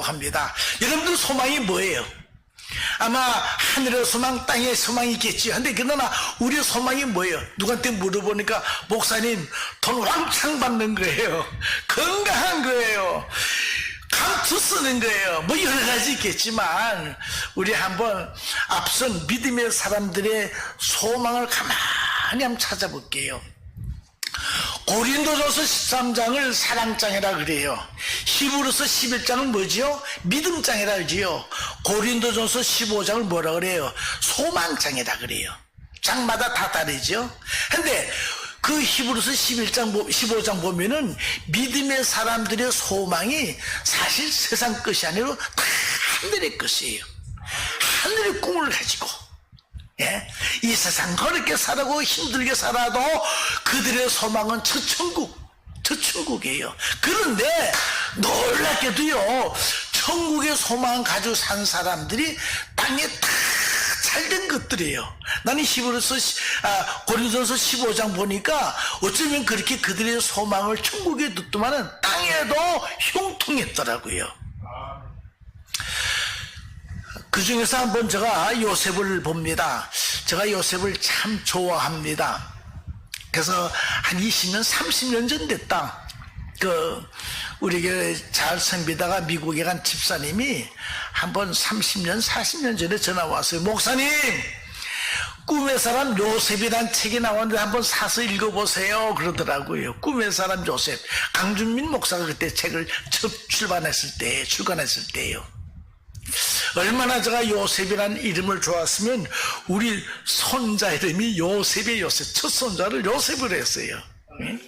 합니다. 여러분들 소망이 뭐예요? 아마 하늘의 소망, 땅의 소망이 있겠지요. 근데 그러나 우리 소망이 뭐예요? 누구한테 물어보니까 목사님 돈 왕창 받는 거예요. 건강한 거예요. 감투 쓰는 거예요. 뭐 여러 가지 있겠지만 우리 한번 앞선 믿음의 사람들의 소망을 가만히 한번 찾아볼게요. 고린도전서 13장을 사랑장이라 그래요. 히브리서 11장은 뭐지요? 믿음장이라 그러지요. 고린도전서 15장을 뭐라 그래요? 소망장이라 그래요. 장마다 다 다르죠. 근데 그 히브리서 11장, 15장 보면은 믿음의 사람들의 소망이 사실 세상 것이 아니라 다 하늘의 것이에요. 하늘의 꿈을 가지고 예? 이 세상 그렇게 살아고 힘들게 살아도 그들의 소망은 저 천국, 저 천국이에요. 그런데 놀랍게도요, 천국의 소망 가지고 산 사람들이 땅에 다 잘된 것들이에요. 나는 히브리서 아, 고린도서 15장 보니까 어쩌면 그렇게 그들의 소망을 천국에 뒀더만은 땅에도 형통했더라고요. 그 중에서 한번 제가 요셉을 봅니다. 제가 요셉을 참 좋아합니다. 그래서 한 20년, 30년 전 됐다. 그, 우리 교회 잘 섬기다가 미국에 간 집사님이 한 번 30년, 40년 전에 전화 왔어요. 목사님! 꿈의 사람 요셉이란 책이 나왔는데 한번 사서 읽어보세요. 그러더라고요. 꿈의 사람 요셉. 강준민 목사가 그때 책을 첫 출간했을 때, 출간했을 때예요. 얼마나 제가 요셉이라는 이름을 좋았으면 우리 손자 이름이 요셉의 요셉 첫 손자를 요셉을 했어요. 응?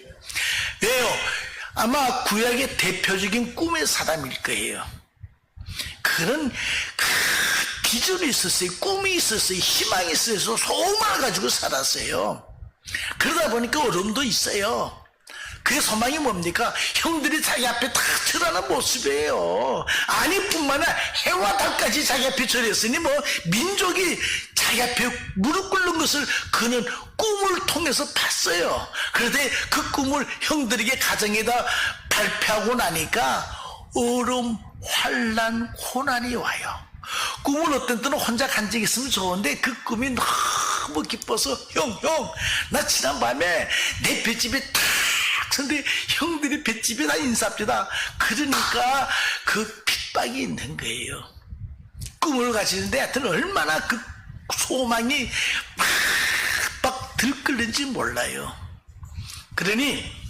왜요? 아마 구약의 대표적인 꿈의 사람일 거예요. 그런 그 비전이 있었어요. 꿈이 있었어요. 희망이 있어서 소망을 가지고 살았어요. 그러다 보니까 어려움도 있어요. 그의 소망이 뭡니까? 형들이 자기 앞에 다 절하는 모습이에요. 아니, 뿐만 아니라 해와 달까지 자기 앞에 절했으니 뭐, 민족이 자기 앞에 무릎 꿇는 것을 그는 꿈을 통해서 봤어요. 그런데 그 꿈을 형들에게 가정에다 발표하고 나니까 얼음, 환란, 고난이 와요. 꿈을 어떤 때는 혼자 간직히 있으면 좋은데 그 꿈이 너무 기뻐서 형, 형, 나 지난 밤에 내 볏집에 탁 근데 형들이 볏집에 다 인사합니다. 그러니까 그 핍박이 있는 거예요. 꿈을 가지는데 하여튼 얼마나 그 소망이 막, 막 들끓는지 몰라요. 그러니